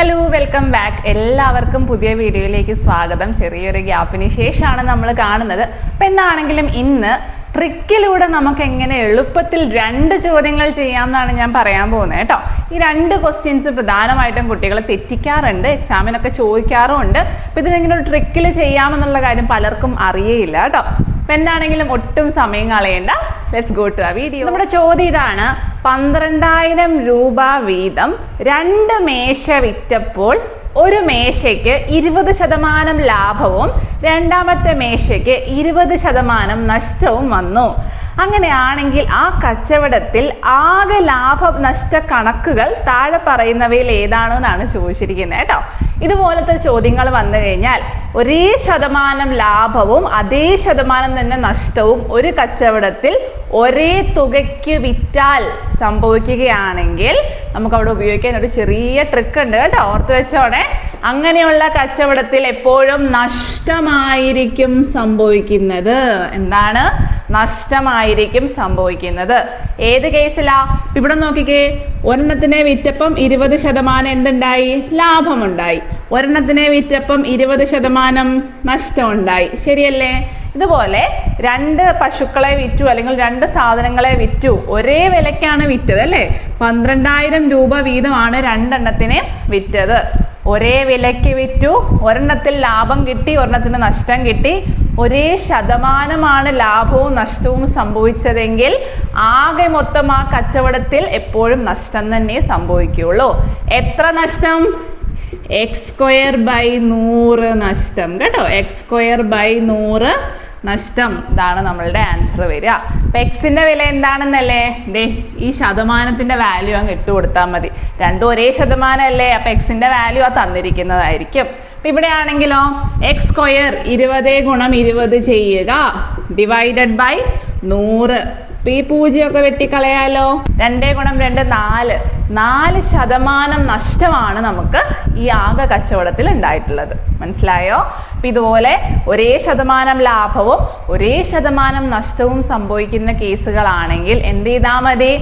Hello welcome back എല്ലാവർക്കും പുതിയ വീഡിയോയിലേക്ക് സ്വാഗതം. ചെറിയൊരു ഗ്യാപ്പിന് ശേഷമാണ് നമ്മൾ കാണുന്നത്. അപ്പം എന്താണെങ്കിലും ഇന്ന് ട്രിക്കിലൂടെ നമുക്ക് എങ്ങനെ എളുപ്പത്തിൽ രണ്ട് ചോദ്യങ്ങൾ ചെയ്യാമെന്നാണ് ഞാൻ പറയാൻ പോകുന്നത് കേട്ടോ. ഈ രണ്ട് ക്വസ്റ്റ്യൻസ് പ്രധാനമായിട്ടും കുട്ടികൾ തെറ്റിക്കാറുണ്ട് എക്സാമിനൊക്കെ ചോദിക്കാറുമുണ്ട്. അപ്പം ഇതിനെങ്ങനെ ഒരു ട്രിക്കിൽ ചെയ്യാമെന്നുള്ള കാര്യം പലർക്കും അറിയേയില്ല കേട്ടോ. അപ്പം എന്താണെങ്കിലും ഒട്ടും സമയം കളയണ്ട. ലെറ്റ്സ് ഗോ ടു ആ വീഡിയോ നമ്മുടെ ചോദ്യം ഇതാണ്. പന്ത്രണ്ടായിരം രൂപ വീതം രണ്ട് മേശ വിറ്റപ്പോൾ ഒരു മേശയ്ക്ക് ഇരുപത് ശതമാനം ലാഭവും രണ്ടാമത്തെ മേശയ്ക്ക് ഇരുപത് ശതമാനം നഷ്ടവും വന്നു. അങ്ങനെയാണെങ്കിൽ ആ കച്ചവടത്തിൽ ആകെ ലാഭ നഷ്ട കണക്കുകൾ താഴെ പറയുന്നവയിൽ ഏതാണെന്നാണ് ചോദിച്ചിരിക്കുന്നത് കേട്ടോ. ഇതുപോലത്തെ ചോദ്യങ്ങൾ വന്നു കഴിഞ്ഞാൽ ഒരേ ശതമാനം ലാഭവും അതേ ശതമാനം തന്നെ നഷ്ടവും ഒരു കച്ചവടത്തിൽ ഒരേ തുകയ്ക്ക് വിറ്റാൽ സംഭവിക്കുകയാണെങ്കിൽ നമുക്ക് അവിടെ ഉപയോഗിക്കാൻ ഒരു ചെറിയ ട്രിക്ക് ഉണ്ട് കേട്ടോ ഓർത്ത് വെച്ചോണേ. അങ്ങനെയുള്ള കച്ചവടത്തിൽ എപ്പോഴും നഷ്ടമായിരിക്കും സംഭവിക്കുന്നത്. എന്താണ്? നഷ്ടമായിരിക്കും സംഭവിക്കുന്നത്. ഏത് കേസിലാ? ഇവിടെ നോക്കിക്കേ ഒരെണ്ണത്തിനെ വിറ്റപ്പം ഇരുപത് ശതമാനം എന്തുണ്ടായി? ലാഭമുണ്ടായി. ഒരെണ്ണത്തിനെ വിറ്റപ്പം ഇരുപത് ശതമാനം നഷ്ടമുണ്ടായി. ശരിയല്ലേ? ഇതുപോലെ രണ്ട് പശുക്കളെ വിറ്റു അല്ലെങ്കിൽ രണ്ട് സാധനങ്ങളെ വിറ്റു. ഒരേ വിലക്കാണ് വിറ്റത് അല്ലേ? പന്ത്രണ്ടായിരം രൂപ വീതമാണ് രണ്ടെണ്ണത്തിനെ വിറ്റത്. ഒരേ വിലയ്ക്ക് വിറ്റു. ഒരെണ്ണത്തിൽ ലാഭം കിട്ടി ഒരെണ്ണത്തിന് നഷ്ടം കിട്ടി. ഒരേ ശതമാനമാണ് ലാഭവും നഷ്ടവും സംഭവിച്ചതെങ്കിൽ ആകെ മൊത്തം ആ കച്ചവടത്തിൽ എപ്പോഴും നഷ്ടം തന്നെ സംഭവിക്കുകയുള്ളൂ. എത്ര നഷ്ടം? എക്സ് സ്ക്വയർ ബൈ നൂറ് നഷ്ടം. കേട്ടോ? എക്സ് സ്ക്വയർ ബൈ നൂറ് നഷ്ടം. ഇതാണ് നമ്മളുടെ ആൻസർ വരിക. അപ്പം എക്സിന്റെ വില എന്താണെന്നല്ലേ? ദേ ഈ ശതമാനത്തിന്റെ വാല്യൂ അങ്ങ് ഇട്ട് കൊടുത്താൽ മതി. രണ്ടും ഒരേ ശതമാനമല്ലേ അപ്പം എക്സിന്റെ വാല്യൂ ആ തന്നിരിക്കുന്നതായിരിക്കും. അപ്പം ഇവിടെയാണെങ്കിലോ എക്സ് സ്ക്വയർ ഇരുപത് ഗുണം ഇരുപത് ചെയ്യുക. ഡിവൈഡഡ് ബൈ നൂറ്. അപ്പം ഈ പൂജ്യമൊക്കെ വെട്ടിക്കളയാലോ? രണ്ടേ ഗുണം രണ്ട് നാല്. നാല് ശതമാനം നഷ്ടമാണ് നമുക്ക് ഈ ആകെ കച്ചവടത്തിൽ ഉണ്ടായിട്ടുള്ളത്. മനസ്സിലായോ? അപ്പം ഇതുപോലെ ഒരേ ശതമാനം ലാഭവും ഒരേ ശതമാനം നഷ്ടവും സംഭവിക്കുന്ന കേസുകളാണെങ്കിൽ എന്ത് ചെയ്താൽ മതി?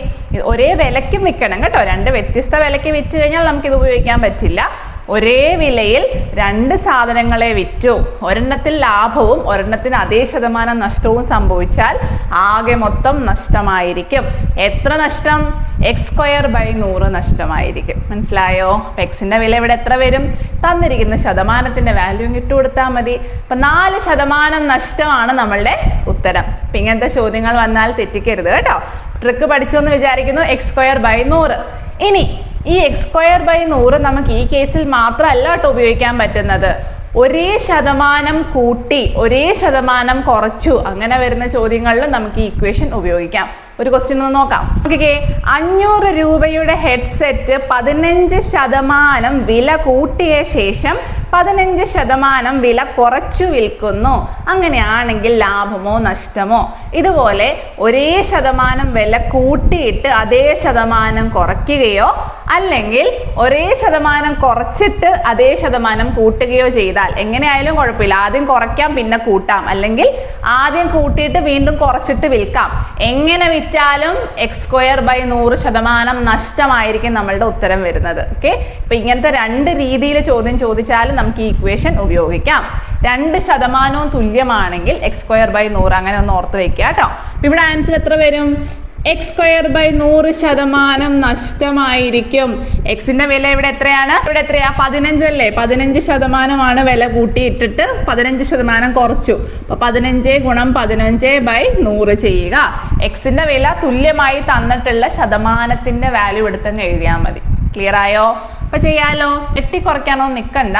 ഒരേ വിലയ്ക്കും വിൽക്കണം കേട്ടോ. രണ്ട് വ്യത്യസ്ത വിലയ്ക്ക് വിറ്റ് കഴിഞ്ഞാൽ നമുക്ക് ഇത് ഉപയോഗിക്കാൻ പറ്റില്ല. ഒരേ വിലയിൽ രണ്ട് സാധനങ്ങളെ വിറ്റു. ഒരെണ്ണത്തിൽ ലാഭവും ഒരെണ്ണത്തിന് അതേ ശതമാനം നഷ്ടവും സംഭവിച്ചാൽ ആകെ മൊത്തം നഷ്ടമായിരിക്കും. എത്ര നഷ്ടം? എക്സ് സ്ക്വയർ ബൈ നൂറ് നഷ്ടമായിരിക്കും. മനസ്സിലായോ? അപ്പം എക്സിന്റെ വില ഇവിടെ എത്ര വരും? തന്നിരിക്കുന്ന ശതമാനത്തിന്റെ വാല്യൂ ഇട്ടു കൊടുത്താൽ മതി. അപ്പം നാല് ശതമാനം നഷ്ടമാണ് നമ്മളുടെ ഉത്തരം. ഇങ്ങനത്തെ ചോദ്യങ്ങൾ വന്നാൽ തെറ്റിക്കരുത് കേട്ടോ. ട്രിക്ക് പഠിച്ചു എന്ന് വിചാരിക്കുന്നു. എക്സ് സ്ക്വയർ ബൈ നൂറ്. ഇനി ഈ എക്സ് സ്ക്വയർ ബൈ നൂറ് നമുക്ക് ഈ കേസിൽ മാത്രമല്ല കേട്ടോ ഉപയോഗിക്കാൻ പറ്റുന്നത്. ഒരേ ശതമാനം കൂട്ടി ഒരേ ശതമാനം കുറച്ചു അങ്ങനെ വരുന്ന ചോദ്യങ്ങളിൽ നമുക്ക് ഈ ഇക്വേഷൻ ഉപയോഗിക്കാം. ഒരു ക്വസ്റ്റ്യൻ ഒന്ന് നോക്കാം. നോക്കിക്കേ അഞ്ഞൂറ് രൂപയുടെ ഹെഡ്സെറ്റ് പതിനഞ്ച് ശതമാനം വില കൂട്ടിയ ശേഷം പതിനഞ്ച് ശതമാനം വില കുറച്ചു വിൽക്കുന്നു. അങ്ങനെയാണെങ്കിൽ ലാഭമോ നഷ്ടമോ? ഇതുപോലെ ഒരേ ശതമാനം വില കൂട്ടിയിട്ട് അതേ ശതമാനം കുറയ്ക്കുകയോ അല്ലെങ്കിൽ ഒരേ ശതമാനം കുറച്ചിട്ട് അതേ ശതമാനം കൂട്ടുകയോ ചെയ്താൽ എങ്ങനെയായാലും കുഴപ്പമില്ല. ആദ്യം കുറയ്ക്കാം പിന്നെ കൂട്ടാം. അല്ലെങ്കിൽ ആദ്യം കൂട്ടിയിട്ട് വീണ്ടും കുറച്ചിട്ട് വിൽക്കാം. എങ്ങനെ വിറ്റാലും എക്സ് സ്ക്വയർ ബൈ നൂറ് ശതമാനം നഷ്ടമായിരിക്കും നമ്മളുടെ ഉത്തരം വരുന്നത്. ഓക്കെ ഇപ്പം ഇങ്ങനത്തെ രണ്ട് രീതിയിൽ ചോദ്യം ചോദിച്ചാലും നമുക്ക് ഈ ഇക്വേഷൻ ഉപയോഗിക്കാം. രണ്ട് ശതമാനവും തുല്യമാണെങ്കിൽ എക്സ് സ്ക്വയർ ബൈ നൂറ്. അങ്ങനെ ഒന്ന് ഓർത്ത് വെക്കുക കേട്ടോ. ഇവിടെ ആൻസർ എത്ര വരും? എക്സ് സ്ക്വയർ ബൈ നൂറ് ശതമാനം നഷ്ടമായിരിക്കും. എക്സിന്റെ വില ഇവിടെ എത്രയാണ്? ഇവിടെ എത്രയാ? പതിനഞ്ചല്ലേ പതിനഞ്ച് ശതമാനമാണ് വില കൂട്ടിയിട്ടിട്ട് പതിനഞ്ച് ശതമാനം കുറച്ചു. അപ്പൊ പതിനഞ്ച് ഗുണം പതിനഞ്ച് ബൈ നൂറ് ചെയ്യുക. എക്സിന്റെ വില തുല്യമായി തന്നിട്ടുള്ള ശതമാനത്തിന്റെ വാല്യൂ എടുത്തങ്ങ് എഴുതിയാൽ മതി. ക്ലിയർ ആയോ? അപ്പൊ ചെയ്യാലോ? എട്ടി കുറയ്ക്കാനോ നിൽക്കണ്ട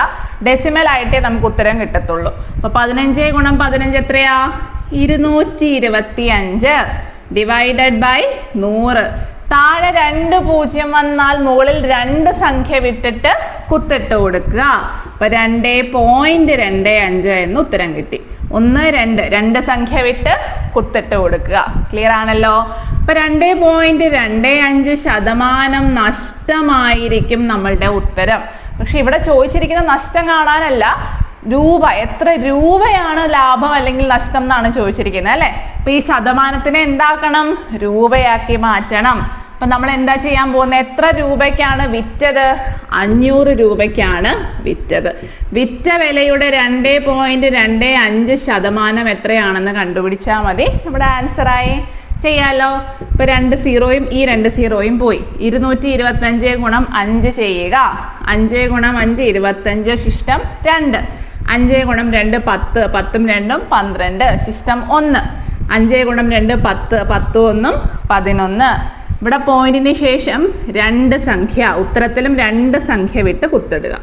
ഡെസിമൽ ആയിട്ടേ നമുക്ക് ഉത്തരം കിട്ടത്തുള്ളൂ. അപ്പോൾ പതിനഞ്ച് ഗുണം പതിനഞ്ച് എത്രയാ? ഇരുന്നൂറ്റി ഇരുപത്തി അഞ്ച് ഡിവൈഡഡ് ബൈ നൂറ്. താഴെ രണ്ട് പൂജ്യം വന്നാൽ മുകളിൽ രണ്ട് സംഖ്യ വിട്ടിട്ട് കുത്തിട്ട് കൊടുക്കുക. അപ്പൊ രണ്ട് പോയിന്റ് രണ്ട് അഞ്ച് എന്ന് ഉത്തരം കിട്ടി. ഒന്ന് രണ്ട്. രണ്ട് സംഖ്യ വിട്ട് കുത്തിട്ട് കൊടുക്കുക. ക്ലിയർ ആണല്ലോ? അപ്പൊ രണ്ട് പോയിന്റ് രണ്ട് അഞ്ച് ശതമാനം നഷ്ടമായിരിക്കും നമ്മളുടെ ഉത്തരം. പക്ഷെ ഇവിടെ ചോദിച്ചിരിക്കുന്ന നഷ്ടം കാണാനല്ല രൂപ. എത്ര രൂപയാണ് ലാഭം അല്ലെങ്കിൽ നഷ്ടം എന്നാണ് ചോദിച്ചിരിക്കുന്നത് അല്ലെ? അപ്പൊ ഈ ശതമാനത്തിനെ എന്താക്കണം? രൂപയാക്കി മാറ്റണം. അപ്പൊ നമ്മൾ എന്താ ചെയ്യാൻ പോകുന്നത് എത്ര രൂപയ്ക്കാണ് വിറ്റത്? അഞ്ഞൂറ് രൂപയ്ക്കാണ് വിറ്റത്. വിറ്റ വിലയുടെ രണ്ട് പോയിന്റ് രണ്ട് അഞ്ച് ശതമാനം എത്രയാണെന്ന് കണ്ടുപിടിച്ചാൽ മതി. നമ്മുടെ ആൻസറായി ചെയ്യാലോ. ഇപ്പൊ രണ്ട് സീറോയും ഈ രണ്ട് സീറോയും പോയി. ഇരുന്നൂറ്റി ഇരുപത്തഞ്ച് ഗുണം അഞ്ച് ചെയ്യുക. അഞ്ച് ഗുണം അഞ്ച് ഇരുപത്തഞ്ച് ശിഷ്ടം രണ്ട്. അഞ്ച് ഗുണം രണ്ട് പത്ത് പത്തും രണ്ടും പന്ത്രണ്ട് ശിഷ്ടം ഒന്ന്. അഞ്ച് ഗുണം രണ്ട് പത്ത് പത്തും ഒന്നും പതിനൊന്ന്. ഇവിടെ പോയിന്റിന് ശേഷം രണ്ട് സംഖ്യ ഉത്തരത്തിലും രണ്ട് സംഖ്യ വിട്ട് കുത്തിടുക.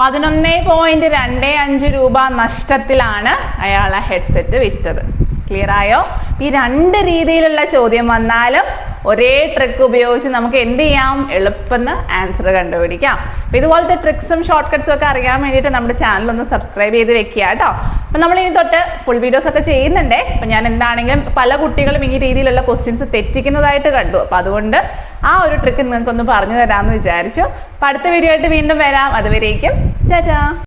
പതിനൊന്ന് പോയിന്റ് രണ്ട് അഞ്ച് രൂപ നഷ്ടത്തിലാണ് അയാൾ ആ ഹെഡ്സെറ്റ് വിറ്റത്. ക്ലിയർ ആയോ? ഈ രണ്ട് രീതിയിലുള്ള ചോദ്യം വന്നാലും ഒരേ ട്രിക്ക് ഉപയോഗിച്ച് നമുക്ക് എന്ത് ചെയ്യാം? എളുപ്പമെന്ന് ആൻസർ കണ്ടുപിടിക്കാം. അപ്പം ഇതുപോലത്തെ ട്രിക്സും ഷോർട്ട് കട്ട്സും ഒക്കെ അറിയാൻ വേണ്ടിയിട്ട് നമ്മുടെ ചാനൽ ഒന്ന് സബ്സ്ക്രൈബ് ചെയ്ത് വെക്കുക കേട്ടോ. അപ്പം നമ്മൾ ഇനി തൊട്ട് ഫുൾ വീഡിയോസ് ഒക്കെ ചെയ്യുന്നുണ്ടേ. അപ്പം ഞാൻ എന്താണെങ്കിലും പല കുട്ടികളും ഈ രീതിയിലുള്ള ക്വസ്റ്റ്യൻസ് തെറ്റിക്കുന്നതായിട്ട് കണ്ടു. അപ്പം അതുകൊണ്ട് ആ ഒരു ട്രിക്ക് നിങ്ങൾക്കൊന്ന് പറഞ്ഞു തരാമെന്ന് വിചാരിച്ചു. അപ്പം അടുത്ത വീഡിയോ ആയിട്ട് വീണ്ടും വരാം. അതുവരേക്കും ചാറ്റാ